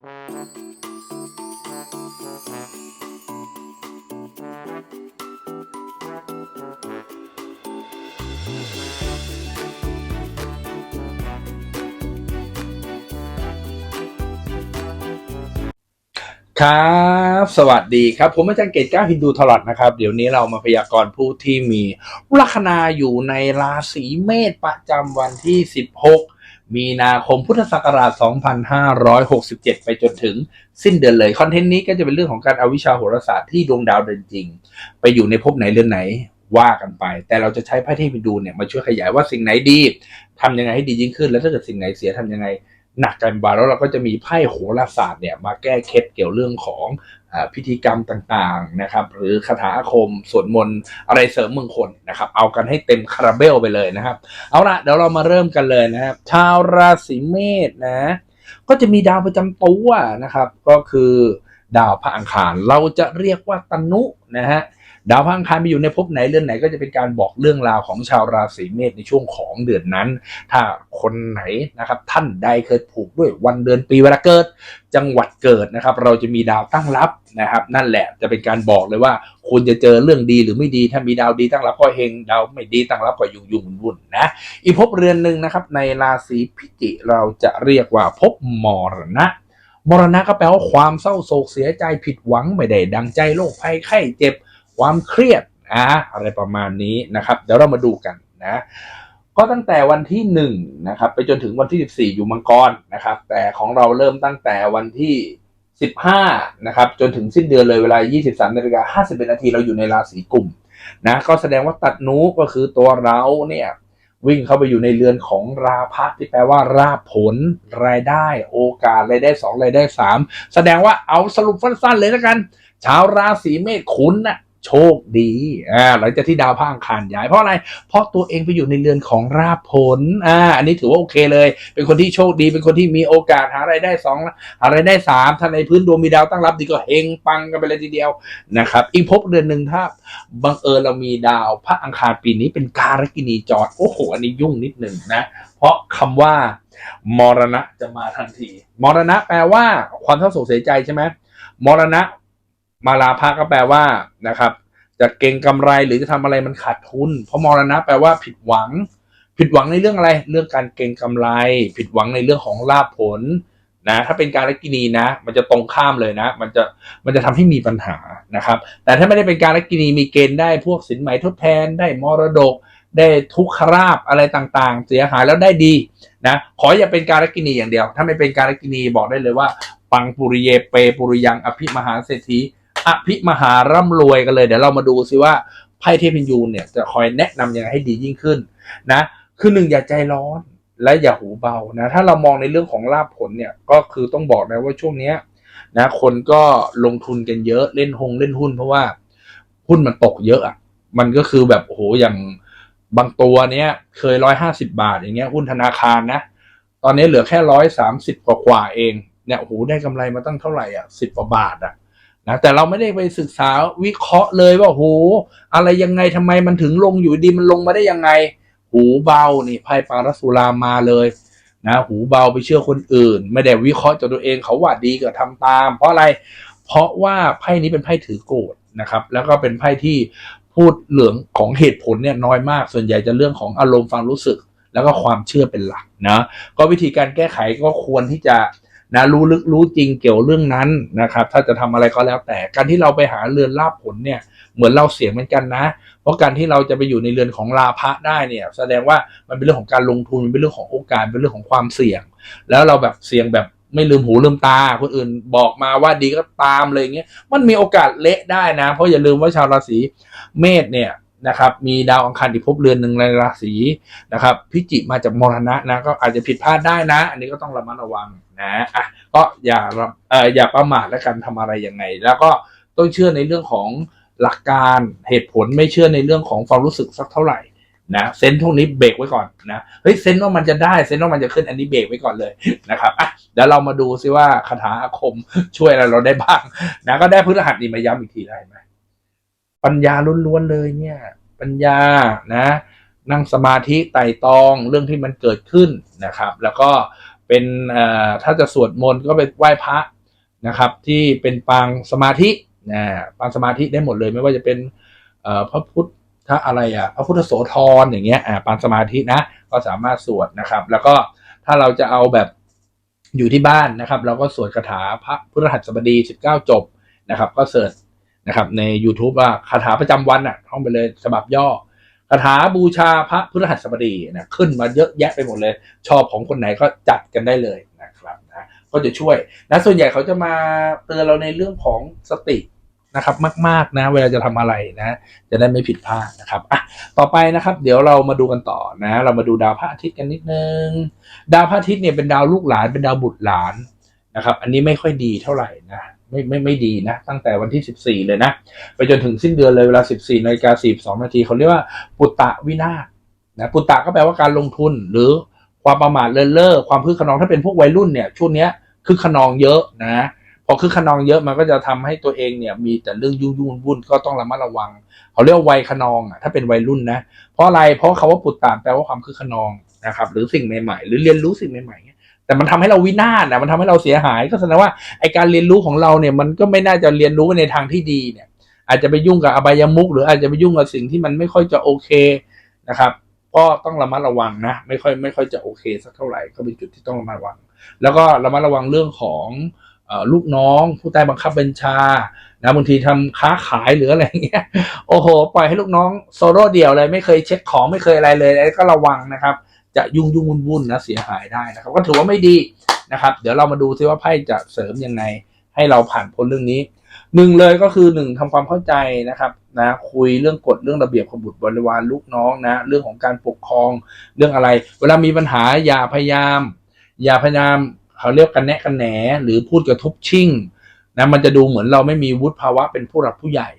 ครับสวัสดีครับ ผมอาจารย์เกตก้าฮินดูทลอดนะครับ เดี๋ยวนี้เรามาพยากรณ์ผู้ที่มีลัคนาอยู่ในราศีเมษประจำวันที่ 16 มีนาคมพุทธศักราช 2567 ไปจนถึงสิ้นเดือนเลย คอนเทนต์นี้ก็จะเป็นเรื่องของการเอาวิชาโหราศาสตร์ที่ดวงดาวเดินจริง ไปอยู่ในภพไหนเรือนไหนว่ากันไป แต่เราจะใช้ไพ่เทพดูเนี่ยมาช่วยขยายว่าสิ่งไหนดีทำยังไงให้ดียิ่งขึ้น แล้วถ้าเกิดสิ่งไหนเสียทำยังไงหนักกันบาแล้วเราก็จะมีไพ่โหราศาสตร์เนี่ยมาแก้เคล็ดเกี่ยวเรื่องของ พิธีกรรมต่างๆนะครับ หรือคาถาอาคมสวดมนต์อะไรเสริมมงคลนะครับ เอากันให้เต็มคาราเบลไปเลยนะครับ เอาละเดี๋ยวเรามาเริ่มกันเลยนะครับ ชาวราศีเมษนะ ก็จะมีดาวประจำตัวนะครับ ก็คือดาวพระอังคารเราจะเรียกว่าตนุนะฮะ ดาวพระอังคารไปอยู่ในภพไหนเรือนไหนก็จะเป็นการบอกเรื่องราวของชาวราศีเมษในช่วงของเดือนนั้น ถ้าคนไหนนะครับท่านใดเคยผูกด้วยวันเดือนปีเวลาเกิด จังหวัดเกิดนะครับ เราจะมีดาวตั้งรับนะครับ นั่นแหละจะเป็นการบอกเลยว่า คุณจะเจอเรื่องดีหรือไม่ดี ถ้ามีดาวดีตั้งรับก็เฮงดาวไม่ดีตั้งรับก็ยุ่งยุ่งวุ่นนะอีกภพเรือนหนึ่งนะครับ ในราศีพิจิเราจะเรียกว่าภพมรณะมรณะก็แปลว่าความเศร้าโศกเสียใจผิดหวังไม่ได้ดังใจโรคภัยไข้เจ็บ ความเครียดอะอะไรประมาณนี้นะครับ เดี๋ยวเรามาดูกันนะก็ตั้งแต่วันที่หนึ่งนะครับไปจนถึงวันที่สิบสี่อยู่มังกรนะครับ แต่ของเราเริ่มตั้งแต่วันที่สิบห้านะครับจนถึงสิ้นเดือนเลยเวลา 23นาฬิกา51นาทีเราอยู่ในราศีกุมนะก็แสดงว่าตัดนูก็คือตัวเราเนี่ยวิ่งเข้าไปอยู่ในเรือนของราพะที่แปลว่าราผล รายได้ โอกาสรายได้สองรายได้สามแสดงว่าเอาสรุปสั้นๆเลยแล้วกัน ชาวราศีเมษคุณน่ะ โชคดีอ่าหลังจากที่ดาวพระอังคารย้ายเพราะอะไร เพราะตัวเองไปอยู่ในเรือนของราบผลอ่าอันนี้ถือว่าโอเคเลย เป็นคนที่โชคดี เป็นคนที่มีโอกาสหารายได้สองหารายได้สามถ้าในพื้นดวงมีดาวตั้งรับดีก็เฮงปังกันไปเลยทีเดียวนะครับ อีกภพเดือนหนึ่งถ้าบังเอิญเรามีดาวพระอังคารปีนี้เป็นการกินีจรโอ้โหอันนี้ยุ่งนิดหนึ่งนะ เพราะคำว่ามรณะจะมาทันที มรณะแปลว่าความเศร้าโศกเสียใจใช่ไหมมรณะ มาลาภะก็แปลว่านะครับ จะเก่งกำไรหรือจะทำอะไรมันขาดทุน เพราะมรณะแปลว่าผิดหวัง ผิดหวังในเรื่องอะไร เรื่องการเก่งกำไร ผิดหวังในเรื่องของลาภผลนะถ้าเป็นการกินีนะ มันจะตรงข้ามเลยนะ มันจะมันจะทำให้มีปัญหานะครับ แต่ถ้าไม่ได้เป็นการกินีมีเกณฑ์ได้พวกสินไหมทดแทน ได้มรดก ได้ทุกขราบอะไรต่างๆ เสียหายแล้วได้ดีนะขออย่าเป็นการกินีอย่างเดียว ถ้าไม่เป็นการกินีบอกได้เลยว่า ปังปุริเยเปปุริยังอภิมหาเศรษฐี อภิมหาร่ำรวยกันเลย เดี๋ยวเรามาดูซิว่าไพ่เทพยูเนี่ยจะคอยแนะนำยังไงให้ดียิ่งขึ้นนะคือหนึ่งอย่าใจร้อนและอย่าหูเบานะถ้าเรามองในเรื่องของลาภผลเนี่ยก็คือต้องบอกนะว่าช่วงเนี้ยนะคนก็ลงทุนกันเยอะเล่นหงเล่นหุ้น เพราะว่าหุ้นมันตกเยอะอะมันก็คือแบบโอ้โหอย่างบางตัวเนี้ยเคยร้อยห้าสิบาท อย่างเงี้ยหุ้นธนาคารนะ ตอนนี้เหลือแค่ร้อยสามสิบกว่าเองเนี่ยโอ้โหได้กำไรมาตั้งเท่าไหร่อะสิบกว่าบาทอะ นะแต่เราไม่ได้ไปศึกษาวิเคราะห์เลยว่าโอ้โหอะไรยังไงทำไมมันถึงลงอยู่ดีมันลงมาได้ยังไง หูเบานี่ไพ่ปารสุรามาเลยนะหูเบาไปเชื่อคนอื่น ไม่ได้วิเคราะห์จากตัวเองเขาว่าดีก็ทำตาม เพราะอะไรเพราะว่าไพ่นี้เป็นไพ่ถือโกฎนะครับแล้วก็เป็นไพ่ที่พูดเหลืองของเหตุผลเนี่ยน้อยมากส่วนใหญ่จะเรื่องของอารมณ์ความรู้สึก แล้วก็ความเชื่อเป็นหลักนะก็วิธีการแก้ไขก็ควรที่จะ นะรู้ลึกรู้จริงเกี่ยวเรื่องนั้นนะครับ ถ้าจะทำอะไรก็แล้วแต่การที่เราไปหาเรือนลาภผลเนี่ย เหมือนเราเสี่ยงเหมือนกันนะ เพราะการที่เราจะไปอยู่ในเรือนของลาภะได้เนี่ย แสดงว่ามันเป็นเรื่องของการลงทุนมันเป็นเรื่องของโอกาสเป็นเรื่องของความเสี่ยง แล้วเราแบบเสี่ยงแบบไม่ลืมหูลืมตาคนอื่นบอกมาว่าดีก็ตามเลยอย่างเงี้ยมันมีโอกาสเละได้นะ เพราะอย่าลืมว่าชาวราศีเมษเนี่ยนะครับมีดาวอังคารที่ภพเรือนหนึ่งในราศีนะครับพิจิมาจากมรณะนะก็อาจจะผิดพลาดได้นะ อันนี้ก็ต้องระมัดระวัง นะอะก็อย่าเอ่ออย่าประมาทและกันทำอะไรยังไง แล้วก็ต้องเชื่อในเรื่องของหลักการเหตุผลไม่เชื่อในเรื่องของความรู้สึกสักเท่าไหร่นะเซนส์พวกนี้เบรกไว้ก่อนนะเฮ้ยเซนส์ว่ามันจะได้เซนส์ว่ามันจะขึ้นอันนี้เบรกไว้ก่อนเลยนะครับอะเดี๋ยวเรามาดูซิว่าคาถาอาคมช่วยอะไรเราได้บ้างนะก็ได้พฤหัสนี่มาย้ำอีกทีได้ไหมปัญญาล้วนๆเลยเนี่ย ปัญญานะ นั่งสมาธิไต่ตองเรื่องที่มันเกิดขึ้นนะครับ แล้วก็ เป็นเอ่อถ้าจะสวดมนต์ก็ไปไหว้พระนะครับ ที่เป็นปางสมาธินะปางสมาธิได้หมดเลยไม่ว่าจะเป็นเอ่อพระพุทธอะไรอะพระพุทธโสธรอย่างเงี้ยอ่าปางสมาธินะก็สามารถสวดนะครับ แล้วก็ถ้าเราจะเอาแบบอยู่ที่บ้านนะครับ เราก็สวดคาถาพระพุทธหัสบดี 19 จบนะครับ ก็เสิร์ชนะครับใน YouTube ว่าคาถาประจำวันอะท่องไปเลยฉบับย่อ คาถาบูชาพระพุทธหัสบดีนะขึ้นมาเยอะแยะไปหมดเลย ชอบของคนไหนก็จัดกันได้เลยนะครับนะก็จะช่วยนะส่วนใหญ่เขาจะมาเตือนเราในเรื่องของสตินะครับมากๆนะเวลาจะทำอะไรนะ จะได้ไม่ผิดพลาดนะครับอะต่อไปนะครับ เดี๋ยวเรามาดูกันต่อนะ เรามาดูดาวพระอาทิตย์กันนิดนึง ดาวพระอาทิตย์เนี่ยเป็นดาวลูกหลานเป็นดาวบุตรหลานนะครับ อันนี้ไม่ค่อยดีเท่าไหร่นะ ไม่ไม่ไม่ดีนะ ตั้งแต่วันที่ 14 เลยนะ ไปจนถึงสิ้นเดือนเลยเวลา 14นาฬิกา42นาทีเขาเรียกว่าปุตตะวินาศนะปุตตะก็แปลว่าการลงทุนหรือความประมาทเลินเล่อความพึกขนองถ้าเป็นพวกวัยรุ่นเนี่ยช่วงเนี้ยคึกขนองเยอะนะพอคึกขนองเยอะมันก็จะทำให้ตัวเองเนี่ยมีแต่เรื่องยุ่งยุ่งวุ่นก็ต้องระมัดระวัง เขาเรียกวัยขนองอะถ้าเป็นวัยรุ่นนะเพราะอะไรเพราะคาว่าปุตตะแปลว่าความคึกขนองนะครับหรือสิ่งใหม่ๆ หรือเรียนรู้สิ่งใหม่ๆเนี่ย แต่มันทำให้เราวินาศนะมันทำให้เราเสียหาย ก็แสดงว่าไอการเรียนรู้ของเราเนี่ยมันก็ไม่น่าจะเรียนรู้ในทางที่ดีเนี่ย อาจจะไปยุ่งกับอบายมุกหรืออาจจะไปยุ่งกับสิ่งที่มันไม่ค่อยจะโอเคนะครับ ก็ต้องระมัดระวังนะ ไม่ค่อยไม่ค่อยจะโอเคสักเท่าไหร่ก็เป็นจุดที่ต้องระมัดระวัง แล้วก็ระมัดระวังเรื่องของลูกน้อง ผู้ใต้บังคับบัญชานะบางทีทำค้าขายหรืออะไรเงี้ยโอ้โห ปล่อยให้ลูกน้องโซโล่เดี่ยวเลยไม่เคยเช็คของไม่เคยอะไรเลยอันนี้ก็ระวังนะครับ จะยุ่งยุ่งวุ่นวุ่นนะเสียหายได้นะครับก็ถือว่าไม่ดีนะครับ เดี๋ยวเรามาดูซิว่าไพ่จะเสริมยังไง ให้เราผ่านพ้นเรื่องนี้หนึ่งเลยก็คือหนึ่งทำความเข้าใจนะครับนะคุยเรื่องกฎเรื่องระเบียบของบุตรบริวารลูกน้องนะเรื่องของการปกครองเรื่องอะไร เวลามีปัญหาอย่าพยายาม อย่าพยายามเขาเรียกกันแนะกันแหนหรือพูดกระทบชิ่งนะมันจะดูเหมือนเราไม่มีวุฒิภาวะเป็นผู้หลักผู้ใหญ่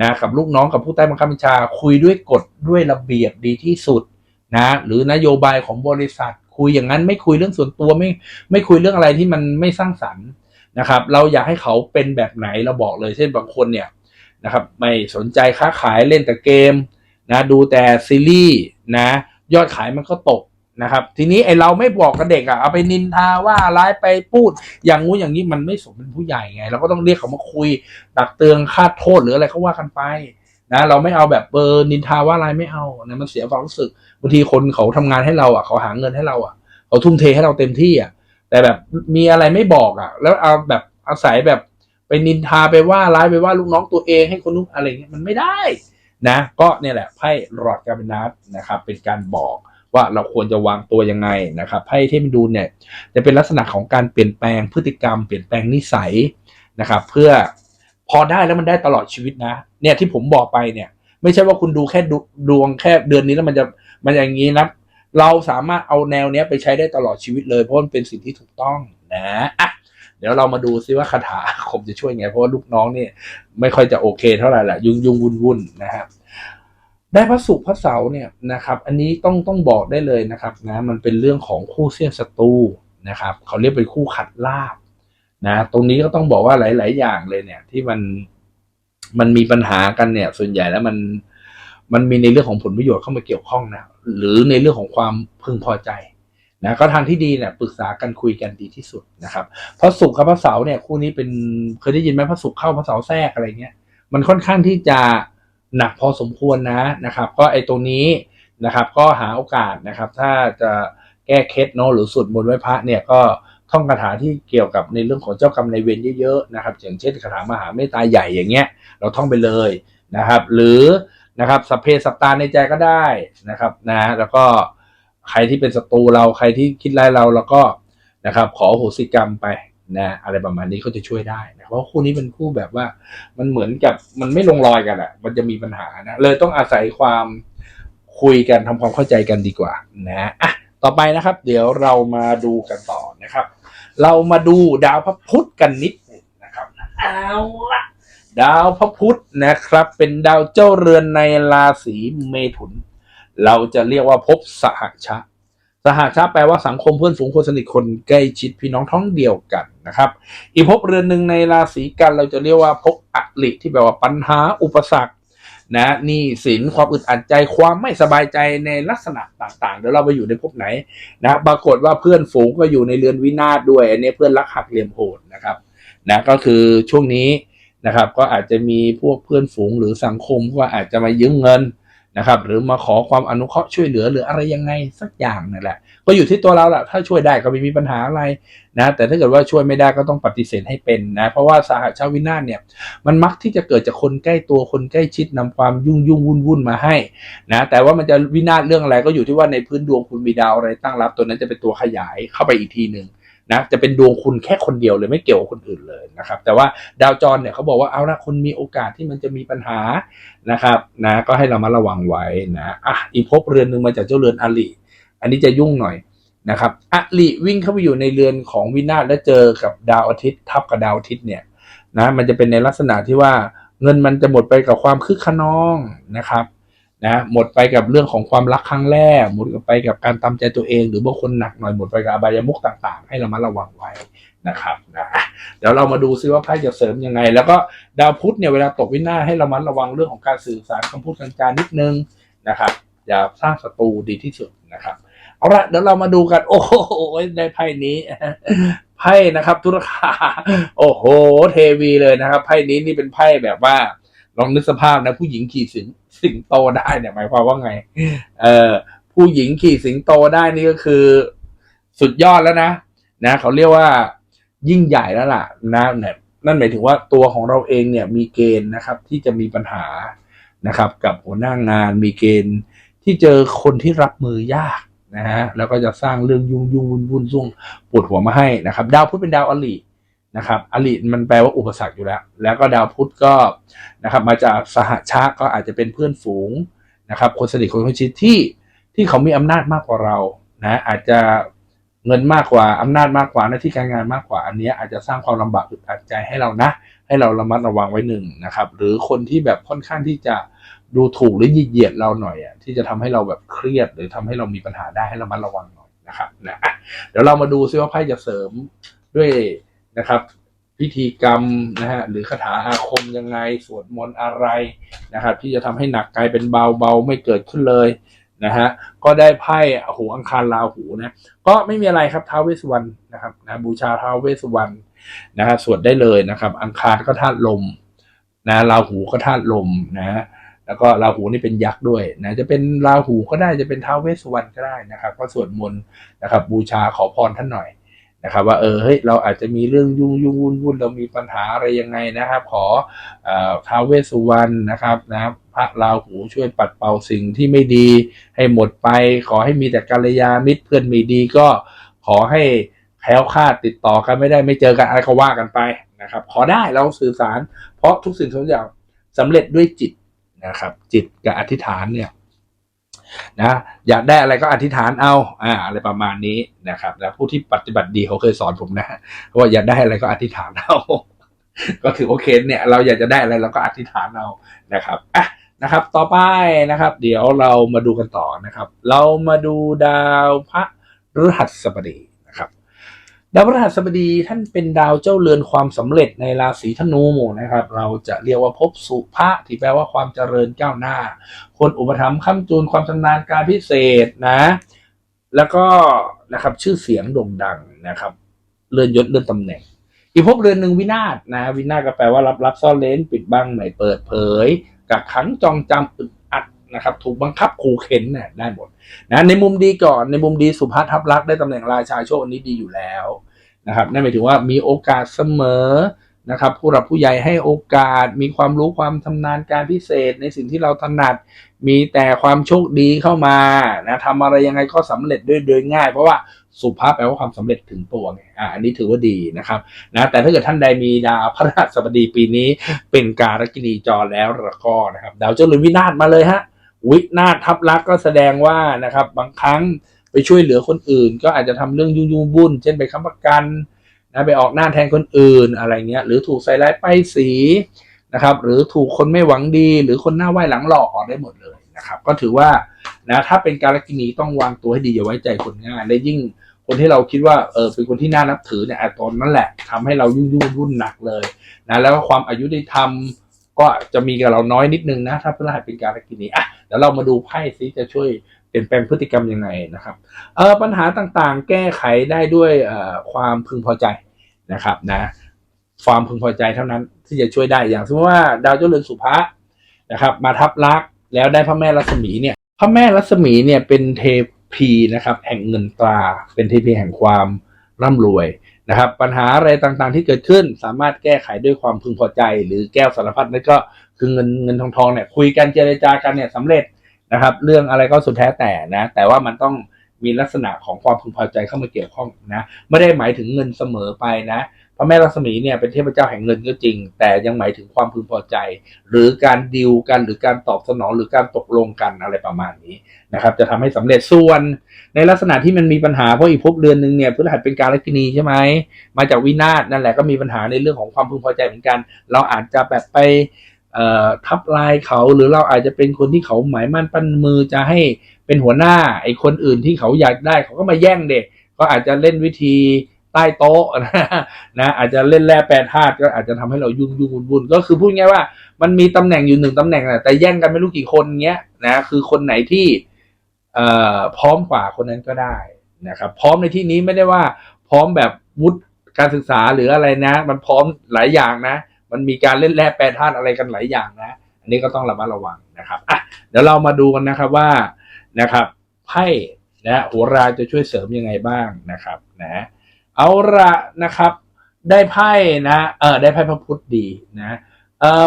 นะกับลูกน้องกับผู้ใต้บังคับบัญชาคุยด้วยกฎด้วยระเบียบดีที่สุด นะหรือนโยบายของบริษัท คุยอย่างนั้นไม่คุยเรื่องส่วนตัวไม่ไม่คุยเรื่องอะไรที่มันไม่สร้างสรรค์นะครับ เราอยากให้เขาเป็นแบบไหนเราบอกเลยเช่นบางคนเนี่ยนะครับไม่สนใจค้าขายเล่นแต่เกมนะดูแต่ซีรีส์นะยอดขายมันก็ตกนะครับ ทีนี้ไอเราไม่บอกกับเด็กอะเอาไปนินทาว่าร้ายไปพูด อย่างงู้นอย่างนี้มันไม่สมเป็นผู้ใหญ่ไง เราก็ต้องเรียกเขามาคุยตักเตือนคาโทษหรืออะไรเขาว่ากันไป นะเราไม่เอาแบบเบอร์นินทาว่าอะไรไม่เอานะมันเสียความรู้สึกบางทีคนเขาทำงานให้เราอะเขาหาเงินให้เราอะเขาทุ่มเทให้เราเต็มที่อะแต่แบบมีอะไรไม่บอกอะ แล้วเอาแบบอาศัยแบบไปนินทาไปว่าร้ายไปว่าลูกน้องตัวเองให้คนนู้นอะไรเงี้ยมันไม่ได้นะ ก็เนี่ยแหละไพ่รอดกาเบนัสนะครับ เป็นการบอกว่าเราควรจะวางตัวยังไงนะครับไพ่เทพดูเนี่ยจะเป็นลักษณะของการเปลี่ยนแปลงพฤติกรรมเปลี่ยนแปลงนิสัยนะครับ เพื่อ พอได้แล้วมันได้ตลอดชีวิตนะ เนี่ยที่ผมบอกไปเนี่ย ไม่ใช่ว่าคุณดูแค่ดดวงแค่เดือนนี้แล้วมันจะมันอย่างนี้นะเราสามารถเอาแนวเนี้ยไปใช้ได้ตลอดชีวิตเลยเพราะมันเป็นสิ่งที่ถูกต้องนะอะเดี๋ยวเรามาดูซิว่าคาถาอาคมจะช่วยไง เพราะว่าลูกน้องเนี่ยไม่ค่อยจะโอเคเท่าไหร่แหละยุ่งยุ่งวุ่นวุ่นนะครับได้พระศุกร์พระเสาเนี่ยนะครับ อันนี้ต้องต้องบอกได้เลยนะครับนะมันเป็นเรื่องของคู่เสี้ยนศัตรูนะครับ เขาเรียกเป็นคู่ขัดลาบ นะตรงนี้ก็ต้องบอกว่าหลาย ๆ อย่างเลยเนี่ย ที่มันมันมีปัญหากันเนี่ย ส่วนใหญ่แล้วมันมันมีในเรื่องของผลประโยชน์เข้ามาเกี่ยวข้องนะหรือในเรื่องของความพึงพอใจนะก็ทางที่ดีเนี่ยปรึกษากันคุยกันดีที่สุดนะครับพระศุกร์กับพระเสาร์เนี่ยคู่นี้เป็นเคยได้ยินไหมพระศุกร์เข้าพระเสาร์แทรกอะไรเงี้ย มันค่อนข้างที่จะหนักพอสมควรนะนะครับ ก็ไอ้ตรงนี้นะครับ ก็หาโอกาสนะครับ ถ้าจะแก้เคล็ดเนาะหรือสวดมนต์ไว้พระเนี่ยก็ ท่องคาถาที่เกี่ยวกับในเรื่องของเจ้ากรรมนายเวรเยอะๆนะครับ อย่างเช่นคาถามหาเมตตาใหญ่อย่างเงี้ย เราท่องไปเลยนะครับ หรือนะครับสัพเพสัตตาในใจก็ได้นะครับนะแล้วก็ใครที่เป็นศัตรูเราใครที่คิดร้ายเราแล้วก็นะครับ ขอโหสิกรรมไปนะอะไรประมาณนี้ก็จะช่วยได้นะเพราะคู่นี้เป็นคู่แบบว่ามันเหมือนกับมันไม่ลงรอยกันอะมันจะมีปัญหานะเลยต้องอาศัยความคุยกันทำความเข้าใจกันดีกว่านะอะต่อไปนะครับ เดี๋ยวเรามาดูกันต่อนะครับ เรามาดูดาวพระพุธกันนิดหนึ่งนะครับเอาละดาวพระพุธนะครับ เป็นดาวเจ้าเรือนในราศีเมถุน เราจะเรียกว่าภพสหชะ สหชาติแปลว่าสังคมเพื่อนฝูงคนสนิทคนใกล้ชิดพี่น้องท้องเดียวกันนะครับ อีกภพเรือนหนึ่งในราศีกันเราจะเรียกว่าภพอริที่แปลว่าปัญหาอุปสรรค นะนี่สินความอึดอัดใจความไม่สบายใจในลักษณะต่างๆเดี๋ยวเราไปอยู่ในภพไหนนะปรากฏว่าเพื่อนฝูงก็อยู่ในเรือนวินาศด้วย อันนี้เพื่อนรักหักเหลี่ยมโหดนะครับนะก็คือช่วงนี้นะครับ ก็อาจจะมีพวกเพื่อนฝูงหรือสังคมก็อาจจะมายืมเงิน นะครับ หรือมาขอความอนุเคราะห์ช่วยเหลือหรืออะไรยังไงสักอย่างนั่นแหละ ก็อยู่ที่ตัวเราแหละถ้าช่วยได้ก็ไม่มีปัญหาอะไรนะ แต่ถ้าเกิดว่าช่วยไม่ได้ก็ต้องปฏิเสธให้เป็นนะ เพราะว่าสหชาวินาศเนี่ย มันมักที่จะเกิดจากคนใกล้ตัวคนใกล้ชิดนำความยุ่งยุ่งวุ่นวุ่นมาให้นะ แต่ว่ามันจะวินาศเรื่องอะไรก็อยู่ที่ว่าในพื้นดวงคุณมีดาวอะไรตั้งรับตัวนั้นจะเป็นตัวขยายเข้าไปอีกทีหนึ่ง นะจะเป็นดวงคุณแค่คนเดียวเลยไม่เกี่ยวกับคนอื่นเลยนะครับ แต่ว่าดาวจรเนี่ยเขาบอกว่าเอาละคนมีโอกาสที่มันจะมีปัญหานะครับนะก็ให้เรามาระวังไว้นะอะอีกภพเรือนหนึ่งมาจากเจ้าเรือนอลิอันนี้จะยุ่งหน่อยนะครับอลิวิ่งเข้าไปอยู่ในเรือนของวินาศและเจอกับดาวอาทิตย์ทับกับดาวอาทิตย์เนี่ยนะมันจะเป็นในลักษณะที่ว่าเงินมันจะหมดไปกับความคึกขนองนะครับ นะหมดไปกับเรื่องของความรักครั้งแรก หมดไปกับการตามใจตัวเอง หรือบางคนหนักหน่อยหมดไปกับอบายมุกต่างๆ ให้เรามาระวังไว้นะครับนะเดี๋ยวเรามาดูซิว่าไพ่จะเสริมยังไง แล้วก็ดาวพุธเนี่ยเวลาตกวินาศให้เรามาระวังเรื่องของการสื่อสารคำพูดการจานิดนึงนะครับอย่าสร้างศัตรูดีที่สุดนะครับเอาละเดี๋ยวเรามาดูกัน โอ้โหได้ไพ่นี้ไพ่นะครับ ธุรคาโอ้โห เทวีเลยนะครับไพ่นี้นี่เป็นไพ่แบบว่า ลองนึกสภาพนะผู้หญิงขี่สิงสิงโตได้เนี่ยหมายความว่าไง เออผู้หญิงขี่สิงโตได้นี่ก็คือ สุดยอดแล้วนะนะเขาเรียกว่ายิ่งใหญ่แล้วล่ะนะเนี่ยนั่นหมายถึงว่าตัวของเราเองเนี่ยมีเกณฑ์นะครับ ที่จะมีปัญหานะครับ กับหัวหน้างานมีเกณฑ์ที่เจอคนที่รับมือยากนะฮะแล้วก็จะสร้างเรื่องยุ่งยุ่งวุ่นวุ่นซุ่งปวดหัวมาให้นะครับ ดาวพุธเป็นดาวอลิ นะครับอลิมันแปลว่าอุปสรรคอยู่แล้ว แล้วก็ดาวพุธก็นะครับมาจากสหชาก็อาจจะเป็นเพื่อนฝูงนะครับคนสนิทคนใกล้ชิดที่ที่เขามีอำนาจมากกว่าเรานะอาจจะเงินมากกว่าอำนาจมากกว่าหน้าที่การงานมากกว่า อันนี้อาจจะสร้างความลำบากอึดอัดใจให้เรานะ ให้เราระมัดระวังไว้หนึ่งนะครับ หรือคนที่แบบค่อนข้างที่จะดูถูกหรือเหยียดเราหน่อยอะที่จะทำให้เราแบบเครียด หรือทำให้เรามีปัญหาได้ให้รามัดระวังหน่อยนะครับนะเดี๋ยวเรามาดูซิว่าไพ่จะเสริมด้วย นะครับ พิธีกรรมนะฮะหรือคาถาอาคมยังไงสวดมนต์อะไรนะครับ ที่จะทำให้หนักกลายเป็นเบาเบาไม่เกิดขึ้นเลยนะฮะก็ได้ไพ่หูอังคารลาหูนะก็ไม่มีอะไรครับท้าวเวสุวรรณนะครับนะบูชาท้าวเวสุวรรณนะฮะสวดได้เลยนะครับ อังคารก็ธาตุลมนะราหูก็ธาตุลมนะแล้วก็ราหูนี่เป็นยักษ์ด้วยนะจะเป็นราหูก็ได้จะเป็นท้าวเวสสุวรรณก็ได้นะครับ ก็สวดมนต์นะครับ บูชาขอพรท่านหน่อย นะครับว่าเออเฮ้ยเราอาจจะมีเรื่องยุ่งยุ่งวุ่นวุ่นเรามีปัญหาอะไรยังไงนะครับ ขอท้าวเวสสุวรรณนะครับนะพระราหูช่วยปัดเป่าสิ่งที่ไม่ดีให้หมดไป ขอให้มีแต่กัลยาณมิตรเพื่อนมีดีก็ขอให้แคล้วคลาดติดต่อกันไม่ได้ไม่เจอกันอะไรก็ว่ากันไปนะครับขอได้เราสื่อสาร เพราะทุกสิ่งทุกอย่างสำเร็จด้วยจิตนะครับ จิตกับอธิษฐานเนี่ย นะอยากได้อะไรก็อธิษฐานเอาอ่าอะไรประมาณนี้นะครับแล้วผู้ที่ปฏิบัติดีเขาเคยสอนผมนะว่าอยากได้อะไรก็อธิษฐานเอาก็ถือโอเคเนี่ยเราอยากจะได้อะไรเราก็อธิษฐานเอานะครับอะนะครับ ต่อไปนะครับ เดี๋ยวเรามาดูกันต่อนะครับ เรามาดูดาวพระฤหัสบดี ดาวพฤหัสบดีท่านเป็นดาวเจ้าเรือนความสำเร็จในราศีธนูนะครับ เราจะเรียกว่าภพสุภะที่แปลว่าความเจริญก้าวหน้า คนอุปถัมภ์ค้ำจูนความชำนาญการพิเศษนะ แล้วก็นะครับชื่อเสียงโด่งดังนะครับเลื่อนยศเลื่อนตำแหน่ง อีกภพเรือนหนึ่งวินาศนะ วินาศก็แปลว่ารับรับซ่อนเล้นปิดบังไม่เปิดเผยกักขังจองจำอึด นะครับถูกบังคับขู่เข็นเนี่ยได้หมดนะในมุมดีก่อนในมุมดีสุภาพทับลักษ์ได้ตำแหน่งราชาโชคอันนี้ดีอยู่แล้วนะครับนั่นหมายถึงว่ามีโอกาสเสมอนะครับผู้หลักผู้ใหญ่ให้โอกาส มีความรู้ความชำนาญการพิเศษ ในสิ่งที่เราถนัด มีแต่ความโชคดีเข้ามานะทำอะไรยังไงก็สำเร็จด้วยโดยง่าย เพราะว่าสุภาพแปลว่าความสำเร็จถึงตัวไงอ่าอันนี้ถือว่าดีนะครับนะแต่ถ้าเกิดท่านใดมีดาวพระราชบดีปีนี้เป็นการกินีจรแล้วแล้วก็นะครับดาวเจ้าเรือนวินาศมาเลยฮะ วินาทับลักษ์ก็แสดงว่านะครับ บางครั้งไปช่วยเหลือคนอื่น ก็อาจจะทำเรื่องยุ่งยุ่งวุ่นเช่นไปค้ำประกันนะไปออกหน้าแทนคนอื่นอะไรเงี้ย หรือถูกใส่ร้ายป้ายสีนะครับ หรือถูกคนไม่หวังดี หรือคนหน้าไหว้หลังหลอกออกได้หมดเลยนะครับ ก็ถือว่านะถ้าเป็นการกินีต้องวางตัวให้ดีอย่าไว้ใจคนง่ายและยิ่งคนที่เราคิดว่าเออเป็นคนที่น่านับถือเนี่ยอตอนนั้นแหละทำให้เรายุ่งยุ่งวุ่นหนักเลยนะแล้วความอายุได้ทำ ก็จะมีกับเราน้อยนิดนึงนะถ้าพฤหัสเป็นการกินีอะเดี๋ยวเรามาดูไพ่ซิจะช่วยเปลี่ยนแปลงพฤติกรรมยังไงนะครับเออปัญหาต่างๆ แก้ไขได้ด้วยความพึงพอใจนะครับนะความพึงพอใจเท่านั้นที่จะช่วยได้อย่างสมมติว่า ดาวเจ้าเรือนสุภะนะครับ มาทับลักแล้วได้พระแม่รัศมีเนี่ยพระแม่รัศมีเนี่ยเป็นเทพีนะครับ แห่งเงินตราเป็นเทพีแห่งความร่ำรวย นะครับ ปัญหาอะไรต่างๆที่เกิดขึ้น สามารถแก้ไขด้วยความพึงพอใจ หรือแก้วสารพัดนั่นก็คือเงินเงินทองทองเนี่ยคุยกันเจรจากันเนี่ยสำเร็จนะครับ เรื่องอะไรก็สุดแท้แต่นะแต่ว่ามันต้องมีลักษณะของความพึงพอใจเข้ามาเกี่ยวข้องนะไม่ได้หมายถึงเงินเสมอไปนะ ระแม่รัศมีเนี่ยเป็นเทพเจ้าแห่งเงินก็จริง แต่ยังหมายถึงความพึงพอใจ หรือการดิวกันหรือการตอบสนองหรือการตกลงกันอะไรประมาณนี้นะครับ จะทำให้สำเร็จส่วน ในลักษณะที่มันมีปัญหาเพราะอีกภพเดือนหนึ่งเนี่ยพฤหัสเป็นการลัคนีใช่ไหมมาจากวินาศนั่นแหละก็มีปัญหาในเรื่องของความพึงพอใจเหมือนกัน เราอาจจะแบบไปทับลายเขาหรือเราอาจจะเป็นคนที่เขาหมายมั่นปั้นมือจะให้เป็นหัวหน้าไอ้คนอื่นที่เขาอยากได้เขาก็มาแย่งเด็กก็อาจจะเล่นวิธี ใต้โต๊ะนะนะอาจจะเล่นแร่แปรธาตุก็อาจจะทำให้เรายุ่งยุ่งวุ่นวุ่นก็คือพูดง่ายว่ามันมีตำแหน่งอยู่หนึ่งตำแหน่งนะแต่แย่งกันไม่รู้กี่คนเงี้ยนะคือคนไหนที่เอ่อพร้อมกว่าคนนั้นก็ได้นะครับพร้อมในที่นี้ไม่ได้ว่าพร้อมแบบวุฒิการศึกษาหรืออะไรนะ มันพร้อมหลายอย่างนะ มันมีการเล่นแร่แปรธาตุอะไรกันหลายอย่างนะ อันนี้ก็ต้องระมัดระวังนะครับอะเดี๋ยวเรามาดูกันนะครับว่านะครับไพ่นะโหราจะช่วยเสริมยังไงบ้างนะครับนะ เอาละนะครับ ได้ไพ่นะเออได้ไพ่พระพุธดีนะเออ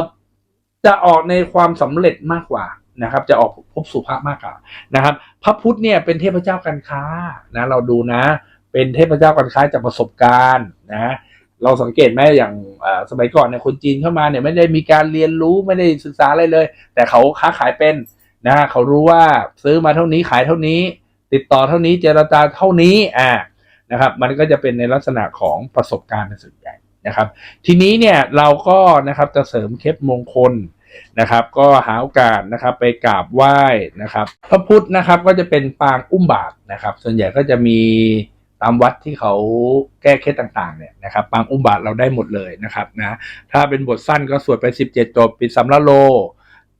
จะออกในความสำเร็จมากกว่านะครับ จะออกพบสุภาพมากกว่านะครับ พระพุทธเนี่ยเป็นเทพเจ้าการค้านะเราดูนะ เป็นเทพเจ้าการค้าจากประสบการณ์นะเราสังเกตไหมอย่างสมัยก่อนเนี่ยคนจีนเข้ามาเนี่ยไม่ได้มีการเรียนรู้ไม่ได้ศึกษาอะไรเลย แต่เขาค้าขายเป็นนะเขารู้ว่าซื้อมาเท่านี้ขายเท่านี้ ติดต่อเท่านี้เจรจาเท่านี้อ่า นะครับ มันก็จะเป็นในลักษณะของประสบการณ์ในส่วนใหญ่นะครับ ทีนี้เนี่ยเราก็นะครับจะเสริมเคล็ดมงคลนะครับ ก็หาโอกาสนะครับไปกราบไหว้นะครับ พระพุทธนะครับก็จะเป็นปางอุ้มบาตรนะครับ ส่วนใหญ่ก็จะมีตามวัดที่เขาแก้เคล็ดต่างๆเนี่ยนะครับปางอุ้มบาตรเราได้หมดเลยนะครับนะถ้าเป็นบทสั้นก็สวดไป 17 จบปิดสำละโล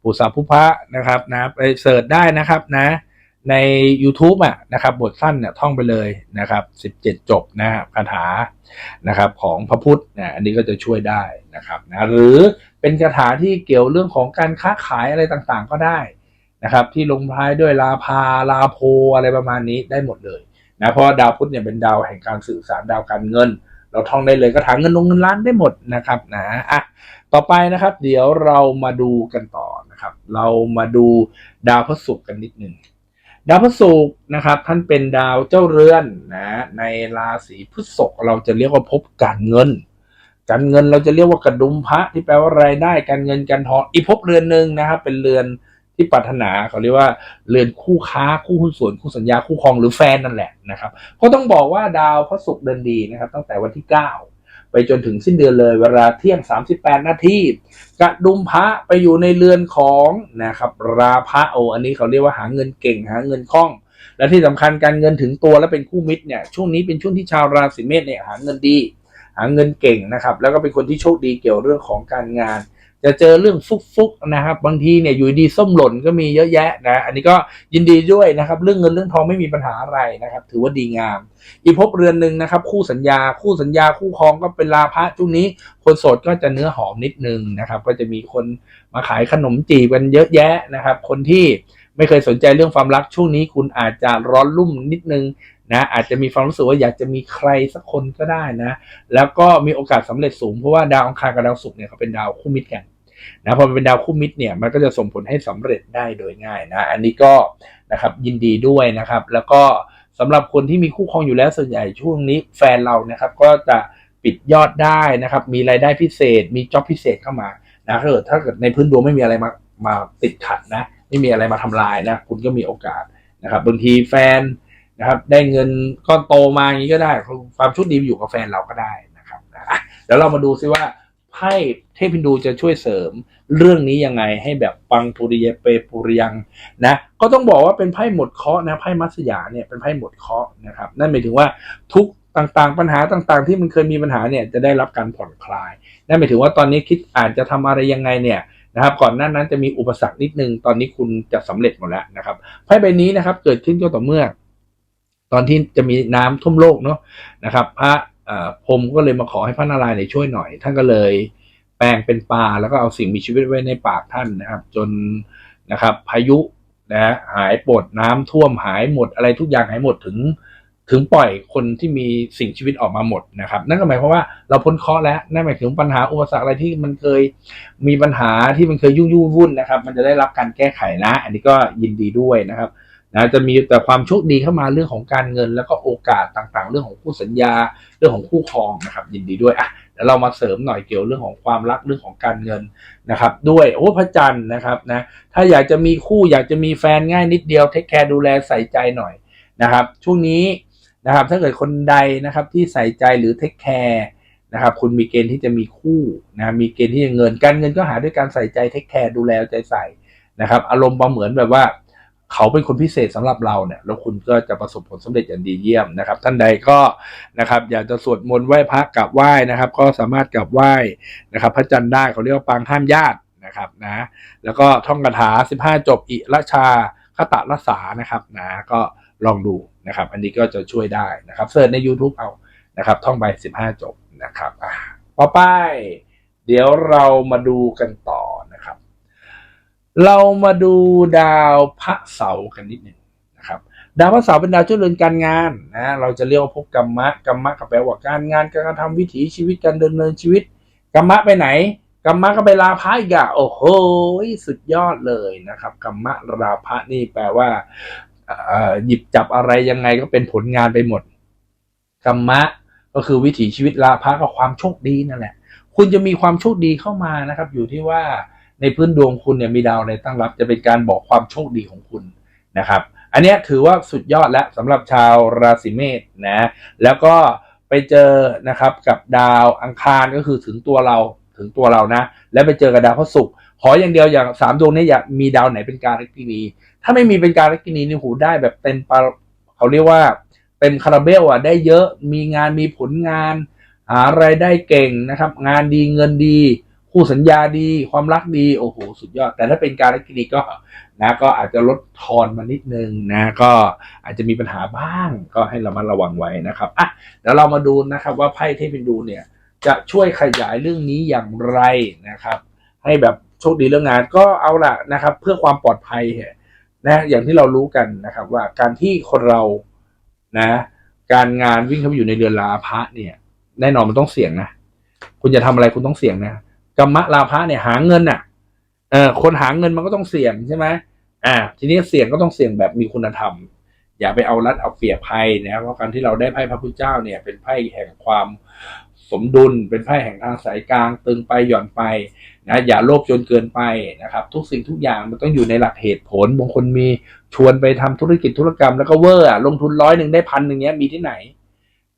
ปุสาภุพะนะครับนะไปเสิร์ชได้นะครับนะ ใน YouTube อะนะครับบทสั้นเนี่ยท่องไปเลยนะครับ17 จบนะครับคาถานะครับของพระพุทธเนี่ยอันนี้ก็จะช่วยได้นะครับนะหรือเป็นคาถาที่เกี่ยวเรื่องของการค้าขายอะไรต่างๆก็ได้นะครับที่ลงท้ายด้วยลาพาลาโพอะไรประมาณนี้ได้หมดเลยนะเพราะดาวพุธเนี่ยเป็นดาวแห่งการสื่อสารดาวการเงิน เราท่องได้เลยก็ถามเงินลงเงินล้านได้หมดนะครับนะอะต่อไปนะครับ เดี๋ยวเรามาดูกันต่อนะครับ เรามาดูดาวพระศุกร์กันนิดหนึ่ง ดาวพฤหัสนะครับ ท่านเป็นดาวเจ้าเรือนนะในราศีพฤษภเราจะเรียกว่าภพการเงิน การเงินเราจะเรียกว่ากระดุมพระที่แปลว่ารายได้การเงินการทองอีกภพเรือนหนึ่งนะครับ เป็นเรือนที่ปรารถนาเขาเรียกว่าเรือนคู่ค้าคู่หุ้นส่วนคู่สัญญาคู่ครองหรือแฟนนั่นแหละนะครับ ก็ต้องบอกว่าดาวพระศุกร์เดินดีนะครับ ตั้งแต่วันที่ 9 ไปจนถึงสิ้นเดือนเลยเวลาเที่ยง 38 นาทีกระดุมพระไปอยู่ในเรือนของนะครับราพระโออันนี้เขาเรียกว่าหาเงินเก่งหาเงินคล่อง และที่สำคัญการเงินถึงตัวและเป็นคู่มิตรเนี่ยช่วงนี้เป็นช่วงที่ชาวราศีเมษเนี่ยหาเงินดี หาเงินเก่งนะครับแล้วก็เป็นคนที่โชคดีเกี่ยวเรื่องของการงาน จะเจอเรื่องฟุกๆนะครับ บางทีเนี่ยอยู่ดีส้มหล่นก็มีเยอะแยะนะ อันนี้ก็ยินดีด้วยนะครับ เรื่องเงินเรื่องทองไม่มีปัญหาอะไรนะครับ ถือว่าดีงาม อีกภพเรือนหนึ่งนะครับ คู่สัญญา คู่สัญญาคู่ครองก็เป็นลาภะช่วงนี้ คนโสดก็จะเนื้อหอมนิดนึงนะครับ ก็จะมีคนมาขายขนมจีบกันเยอะแยะนะครับ คนที่ไม่เคยสนใจเรื่องความรักช่วงนี้ คุณอาจจะร้อนรุ่มนิดนึงนะอาจจะมีความรู้สึกว่าอยากจะมีใครสักคนก็ได้นะ แล้วก็มีโอกาสสำเร็จสูงเพราะว่าดาวอังคารกับดาวศุกร์เนี่ยเขาเป็นดาวคู่มิตรกัน นะพอมันเป็นดาวคู่มิตรเนี่ยมันก็จะส่งผลให้สำเร็จได้โดยง่ายนะอันนี้ก็นะครับยินดีด้วยนะครับ แล้วก็สำหรับคนที่มีคู่ครองอยู่แล้วส่วนใหญ่ช่วงนี้แฟนเรานะครับก็จะปิดยอดได้นะครับ มีรายได้พิเศษ มีจ็อบพิเศษเข้ามานะถ้าเกิดถ้าเกิดในพื้นดวงไม่มีอะไรมามาติดขัดนะ ไม่มีอะไรมาทำลายนะ คุณก็มีโอกาสนะครับบางทีแฟนนะครับ ได้เงินก้อนโตมาอย่างนี้ก็ได้ความโชุดดีอยู่กับแฟนเราก็ได้นะครับนะเดี๋ยวเรามาดูซิว่า ไพ่เทพฮินดูจะช่วยเสริม เรื่องนี้ยังไงให้แบบปังปุริเยเปปุริยังนะก็ต้องบอกว่าเป็นไพ่หมดเคาะนะไพ่มัสยาเนี่ยเป็นไพ่หมดเคาะนะครับนั่นหมายถึงว่าทุกต่างๆ ปัญหาต่างๆ ที่มันเคยมีปัญหาเนี่ยจะได้รับการผ่อนคลายนั่นหมายถึงว่าตอนนี้คิดอาจจะทำอะไรยังไงเนี่ยนะครับก่อนหน้านั้นจะมีอุปสรรคนิดนึงตอนนี้คุณจะสำเร็จหมดแล้วนะครับไพ่ใบนี้นะครับเกิดขึ้นก็ต่อเมื่อ ตอนที่จะมีน้ำท่วมโลกเนาะนะครับ พระ พรมก็เลยมาขอให้พระนารายณ์ช่วยหน่อย ท่านก็เลยแปลงเป็นปลาแล้วก็เอาสิ่งมีชีวิตไว้ในปากท่านนะครับ จนนะครับพายุนะหายปดน้ำท่วมหายหมดอะไรทุกอย่างหายหมดถึง ถึงปล่อยคนที่มีสิ่งชีวิตออกมาหมดนะครับ นั่นก็หมายความว่าเราพ้นเคราะห์แล้วนั่นหมายถึงปัญหาอุปสรรคอะไรที่มันเคยมีปัญหาที่มันเคยยุ่งยุ่งวุ่นนะครับ มันจะได้รับการแก้ไขนะ อันนี้ก็ยินดีด้วยนะครับ นะจะมีแต่ความโชคดีเข้ามาเรื่องของการเงิน แล้วก็โอกาสต่างๆ เรื่องของคู่สัญญา เรื่องของคู่ครองนะครับยินดีด้วยอะเดี๋ยวเรามาเสริมหน่อยเกี่ยวเรื่องของความรักเรื่องของการเงินนะครับ ด้วยโอ้พระจันทร์นะครับนะถ้าอยากจะมีคู่อยากจะมีแฟนง่ายนิดเดียวเทคแคร์ดูแลใส่ใจหน่อยนะครับ ช่วงนี้นะครับถ้าเกิดคนใดนะครับที่ใส่ใจหรือเทคแคร์นะครับคุณมีเกณฑ์ที่จะมีคู่นะมีเกณฑ์ที่จะเงินการเงินก็หาด้วยการใส่ใจเทคแคร์ดูแลใจใส่นะครับ อารมณ์ประเหมือนแบบว่า เขาเป็นคนพิเศษสำหรับเราเนี่ยแล้วคุณก็จะประสบผลสำเร็จอย่างดีเยี่ยมนะครับ ท่านใดก็นะครับอยากจะสวดมนต์ไหว้พระกราบไหว้นะครับ ก็สามารถกราบไหว้นะครับ พระจันทร์ได้เขาเรียกว่าปางห้ามญาตินะครับนะแล้วก็ท่องคาถา 15 จบอิละชาคตะรัสานะครับนะก็ลองดูนะครับ อันนี้ก็จะช่วยได้นะครับเสิร์ชใน YouTube เอานะครับ ท่องไป 15 จบนะครับอะต่อไป เดี๋ยวเรามาดูกันต่อ เรามาดูดาวพระเสาร์กันนิดหนึ่งนะครับ ดาวพระเสาร์เป็นดาวเจ้าเรือนการงานนะเราจะเรียกว่าภพกรรมะกรรมะก็แปลว่าการงานการกระทำวิถีชีวิตการดำเนินชีวิตกรรมะไปไหนกรรมะก็ไปลาภะอีกอะโอ้โหสุดยอดเลยนะครับกรรมะลาภะนี่แปลว่าหยิบจับอะไรยังไงก็เป็นผลงานไปหมดกรรมะก็คือวิถีชีวิตลาภะก็ความโชคดีนั่นแหละ คุณจะมีความโชคดีเข้ามานะครับ อยู่ที่ว่า ในพื้นดวงคุณเนี่ยมีดาวอะไรตั้งรับจะเป็นการบอกความโชคดีของคุณนะครับ อันนี้ถือว่าสุดยอดแล้วสำหรับชาวราศีเมษนะแล้วก็ไปเจอนะครับกับดาวอังคารก็คือถึงตัวเราถึงตัวเรานะ แล้วไปเจอกับดาวพระศุกร์ขออย่างเดียวอย่างสามดวงนี้อยากมีดาวไหนเป็นการลักินีถ้าไม่มีเป็นการลักินีนี่หูได้แบบเต็มปะเขาเรียกว่าเต็มคาราเบลอะได้เยอะมีงานมีผลงานหารายได้เก่งนะครับ งานดีเงินดี คู่สัญญาดีความรักดีโอ้โหสุดยอด แต่ถ้าเป็นการลักกินีก็นะก็อาจจะลดทอนมานิดนึงนะ ก็อาจจะมีปัญหาบ้างก็ให้เระมัดระวังไว้นะครับอะเดี๋ยวเรามาดูนะครับว่าไพ่เทพินดูเนี่ย จะช่วยขยายเรื่องนี้อย่างไรนะครับ ให้แบบโชคดีเรื่องงานก็เอาละนะครับ เพื่อความปลอดภัยนะอย่างที่เรารู้กันนะครับ ว่าการที่คนเรานะ การงานวิ่งเข้าไปอยู่ในเรือนลาภะเนี่ย แน่นอนมันต้องเสี่ยงนะคุณจะทำอะไรคุณต้องเสี่ยงนะ กรรมะลาภะเนี่ยหาเงินอะเออคนหาเงินมันก็ต้องเสี่ยงใช่ไหมอ่า ทีนี้เสี่ยงก็ต้องเสี่ยงแบบมีคุณธรรม อย่าไปเอารัดเอาเปรียบไพ่นะเพราะการที่เราได้ไพ่พระพุทธเจ้าเนี่ย เป็นไพ่แห่งความสมดุล เป็นไพ่แห่งทางสายกลาง ตึงไปหย่อนไปนะอย่าโลภจนเกินไปนะครับ ทุกสิ่งทุกอย่างมันต้องอยู่ในหลักเหตุผลบางคนมีชวนไปทำธุรกิจธุรกรรมแล้วก็เวอร์อะลงทุนร้อยหนึ่งได้พันหนึ่งเงี้ยมีที่ไหน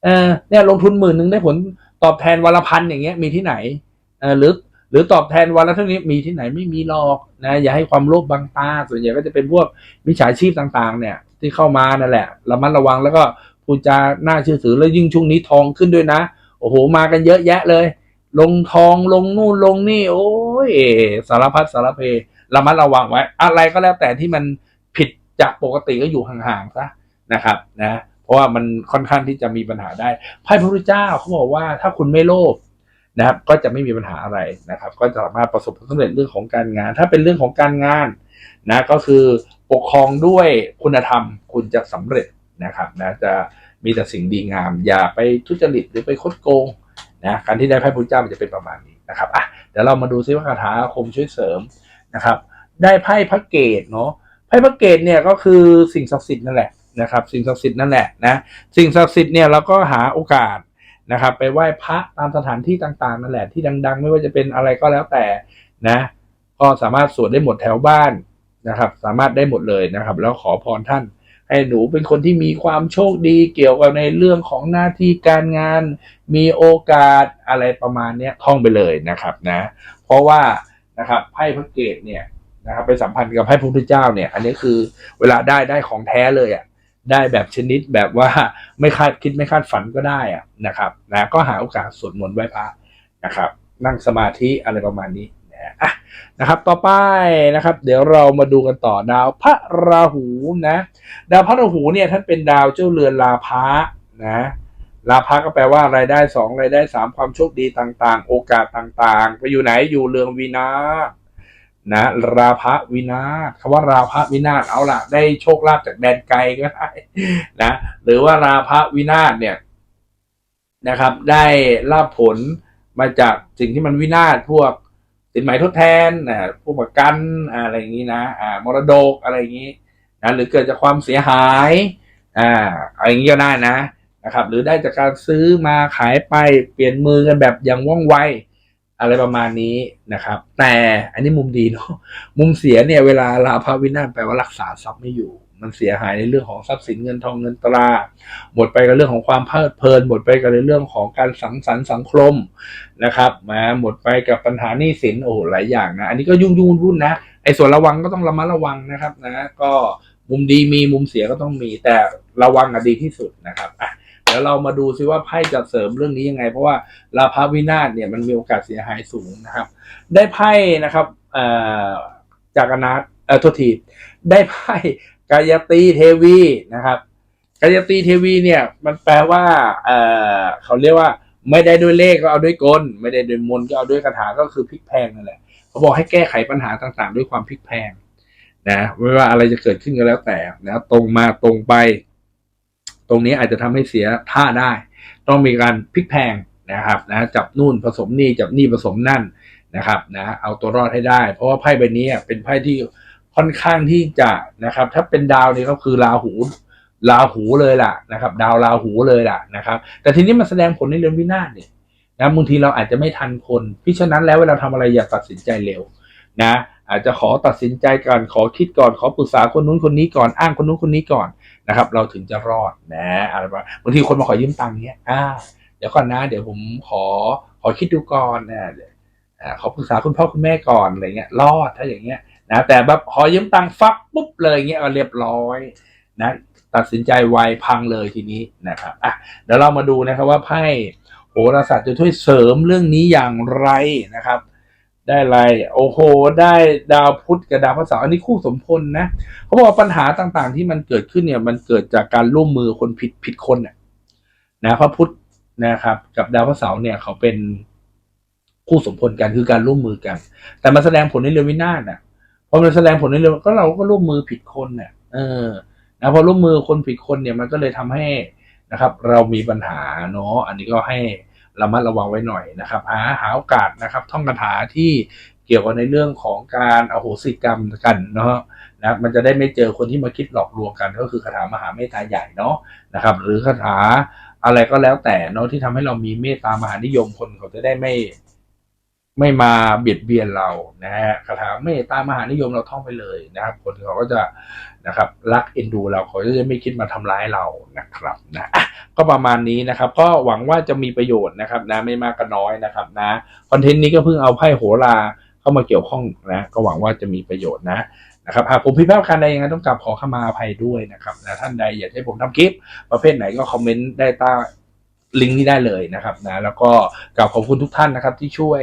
เออเนี่ยลงทุนหมื่นหนึ่งได้ผลตอบแทนวันละพันอย่างเงี้ยมีที่ไหน หรือหรือตอบแทนวันละเท่านี้มีที่ไหนไม่มีหรอกนะอย่าให้ความโลภบังตา ส่วนใหญ่ก็จะเป็นพวกมิจฉาชีพต่างๆ เนี่ย ที่เข้ามานั่นแหละระมัดระวังแล้วก็พูดจาน่าเชื่อถือแล้วยิ่งช่วงนี้ทองขึ้นด้วยนะ โอ้โห มากันเยอะแยะเลย ลงทองลงนู่นลงนี่ โอ้ยสารพัดสารเพระมัดระวังไว้ อะไรก็แล้วแต่ที่มันผิดจากปกติก็อยู่ห่างๆซะนะครับนะ เพราะว่ามันค่อนข้างที่จะมีปัญหาได้ไพ่พระพุทธเจ้าเขาบอกว่าถ้าคุณไม่โลภ นะครับก็จะไม่มีปัญหาอะไรนะครับ ก็จะสามารถประสบผลสำเร็จเรื่องของการงาน ถ้าเป็นเรื่องของการงานนะก็คือปกครองด้วยคุณธรรมคุณจะสำเร็จนะครับนะจะมีแต่สิ่งดีงาม อย่าไปทุจริตหรือไปคดโกงนะการที่ได้ไพ่พุทธเจ้ามันจะเป็นประมาณนี้นะครับอะเดี๋ยวเรามาดูซิว่าคาถาอาคมช่วยเสริมนะครับ ได้ไพ่พระเกตเนาะไพ่พระเกตเนี่ยก็คือสิ่งศักดิ์สิทธิ์นั่นแหละนะครับ สิ่งศักดิ์สิทธิ์นั่นแหละนะสิ่งศักดิ์สิทธิ์เนี่ยเราก็หาโอกาส นะครับ ไปไหว้พระตามสถานที่ต่างๆนั่นแหละที่ดัง ๆ ไม่ว่าจะเป็นอะไรก็แล้วแต่นะ ก็สามารถสวดได้หมดแถวบ้านนะครับ สามารถได้หมดเลยนะครับ แล้วขอพรท่าน ให้หนูเป็นคนที่มีความโชคดีเกี่ยวกับในเรื่องของหน้าที่การงาน มีโอกาสอะไรประมาณนี้ท่องไปเลยนะครับนะ เพราะว่านะครับไพ่พระเกตเนี่ยนะครับไปสัมพันธ์กับไพ่พระพุทธเจ้าเนี่ย อันนี้คือเวลาได้ได้ของแท้เลยอะ ได้แบบชนิดแบบว่าไม่คาดคิดไม่คาดฝันก็ได้อะนะครับนะก็หาโอกาสสวดมนต์ไหว้พระนะครับ นั่งสมาธิอะไรประมาณนี้นะนะครับ ต่อไปนะครับ เดี๋ยวเรามาดูกันต่อดาวพระราหูนะ ดาวพระราหูเนี่ยท่านเป็นดาวเจ้าเรือนลาภะนะลาภะก็แปลว่ารายได้สองรายได้สามความโชคดีต่างๆ โอกาสต่างๆ ไปอยู่ไหนอยู่เรืองวินาศ นะราภะวินาศคำว่าราภะวินาศเอาล่ะ ได้โชคลาภจากแดนไกลก็ได้นะหรือว่าราภะวินาศเนี่ยนะครับ ได้ลาภผลมาจากสิ่งที่มันวินาศพวกสินไหมทดแทนนะพวกประกันอะไรอย่างนี้นะอ่ามรดกอะไรอย่างนี้นะหรือเกิดจากความเสียหายอ่าอะไรอย่างนี้ก็ได้นะนะครับ หรือได้จากการซื้อมาขายไปเปลี่ยนมือกันแบบอย่างว่องไว อะไรประมาณนี้นะครับ แต่อันนี้มุมดีเนาะมุมเสียเนี่ยเวลาลาภวินาศแปลว่ารักษาทรัพย์ไม่อยู่ มันเสียหายในเรื่องของทรัพย์สินเงินทองเงินตรา หมดไปกับเรื่องของความเพลิดเพลิน หมดไปกับในเรื่องของการสังสรรค์สังคมนะครับมาหมดไปกับปัญหาหนี้สินโอ้หลายอย่างนะอันนี้ก็ยุ่งยุ่งวุ่นนะไอ้ส่วนระวังก็ต้องระมัดระวังนะครับนะก็มุมดีมีมุมเสียก็ต้องมีแต่ระวังอะดีที่สุดนะครับอะ ดี๋ยวเรามาดูซิว่าไพ่จะเสริมเรื่องนี้ยังไง เพราะว่าลาภวินาศเนี่ยมันมีโอกาสเสียหายสูงนะครับ ได้ไพ่นะครับจากอนาถเอ่อทษทีได้ไพ่กายตีเทวีนะครับกายตีเทวีเนี่ยมันแปลว่าเอ่อเขาเรียกว่าไม่ได้ด้วยเลขก็เอาด้วยกล ไม่ได้ด้วยมนก็เอาด้วยคาถาก็คือพลิกแพงนั่นแหละเขาบอกให้แก้ไขปัญหาต่างๆ ด้วยความพลิกแพงนะไม่ว่าอะไรจะเกิดขึ้นก็แล้วแต่นะตรงมาตรงไป ตรงนี้อาจจะทำให้เสียท่าได้ ต้องมีการพลิกแพงนะครับนะจับนู่นผสมนี่จับนี่ผสมนั่นนะครับนะเอาตัวรอดให้ได้ เพราะว่าไพ่ใบนี้อะเป็นไพ่ที่ค่อนข้างที่จะนะครับ ถ้าเป็นดาวนี่ก็คือราหูราหูเลยล่ะนะครับ ดาวราหูเลยล่ะนะครับ แต่ทีนี้มันแสดงผลในเรื่องวินาศเนี่ยนะบางทีเราอาจจะไม่ทันคนพิฉะนั้นแล้วเวลาทำอะไรอย่าตัดสินใจเร็วนะอาจจะขอตัดสินใจก่อนขอคิดก่อนขอปรึกษาคนนู้นคนนี้ก่อนอ้างคนนู้นคนนี้ก่อน นะครับ เราถึงจะรอดนะอะไรประมาณบางทีคนมาขอยืมตังค์เนี้ยอ่าเดี๋ยวก่อนนะ เดี๋ยวผมขอขอคิดดูก่อนนะเดี๋ยวขอปรึกษาคุณพ่อคุณแม่ก่อนอะไรเงี้ยรอดถ้าอย่างเงี้ยนะแต่แบบขอยืมตังค์ฟักปุ๊บเลยเงี้ยเรียบร้อยนะตัดสินใจไวพังเลยทีนี้นะครับอะเดี๋ยวเรามาดูนะครับว่าไพ่โหราศาสตร์จะช่วยเสริมเรื่องนี้อย่างไรนะครับ ได้อะไร โอ้โห ได้ดาวพุธกับดาวพฤหัสาร์อันนี้คู่สมพลนะเขาบอกปัญหาต่างๆ ที่มันเกิดขึ้นเนี่ย มันเกิดจากการร่วมมือคนผิดผิดคนน่ะนะพระพุธนะครับ กับดาวพระเสาร์เนี่ยเขาเป็นคู่สมพลกันคือการร่วมมือกัน แต่มาแสดงผลในเรือวินาศน่ะพอมันแสดงผลในเรือก็เราก็ร่วมมือผิดคนเนี่ยเออนะพอร่วมมือคนผิดคนเนี่ยมันก็เลยทำให้นะครับ เรามีปัญหาเนาะอันนี้ก็ให้ ระมัดระวังไว้หน่อยนะครับ หาหาโอกาสนะครับ ท่องคาถาที่เกี่ยวกับในเรื่องของการอโหสิกรรมกันเนาะนะมันจะได้ไม่เจอคนที่มาคิดหลอกลวงกัน ก็คือคาถามหาเมตตาใหญ่เนาะนะครับ หรือคาถาอะไรก็แล้วแต่เนาะที่ทำให้เรามีเมตตามหานิยมคนเขาจะได้ไม่ ไม่มาเบียดเบียนเรานะฮะคาถาเมตตามหานิยมเราท่องไปเลยนะครับ คนเขาก็จะนะครับ รักเอ็นดูเราเขาจะไม่คิดมาทำร้ายเรานะครับนะะก็ประมาณนี้นะครับ ก็หวังว่าจะมีประโยชน์นะครับ นะไม่มากก็น้อยนะครับนะคอนเทนต์นี้ก็เพิ่งเอาไพ่โหราเข้ามาเกี่ยวข้องนะ ก็หวังว่าจะมีประโยชน์นะนะครับหากผมผิพาดประกาใดยังไงต้องกลับขอขมาอภัยด้วยนะครับนะท่านใดอยากให้ผมทำคลิป ประเภทไหนก็คอมเมนต์ได้ใต้ลิงก์นี้ได้เลยนะครับนะแล้วก็กราบขอบคุณทุกท่านนะครับที่ช่วย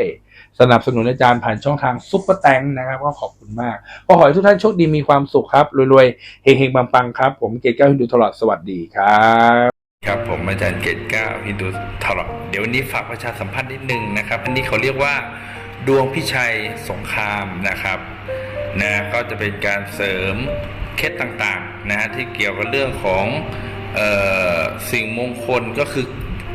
สนับสนุนอาจารย์ผ่านช่องทางซุปเปอร์แตงนะครับก็ขอบคุณมากก็ขอให้ทุกท่านโชคดีมีความสุขครับรวยๆเฮงๆปังๆครับ ผมเกศแก้วฮินดูตลอดสวัสดีครับครับผมอาจารย์เกตก้าฮินดูทอร์เดี๋ยววันนี้ฝากประชาสัมพันธ์นิดนึงนะครับ อันนี้เขาเรียกว่าดวงพิชัยสงครามนะครับนะก็จะเป็นการเสริมเคล็ดต่างๆนะฮะที่เกี่ยวกับเรื่องของออสิ่งมงคลก็คือ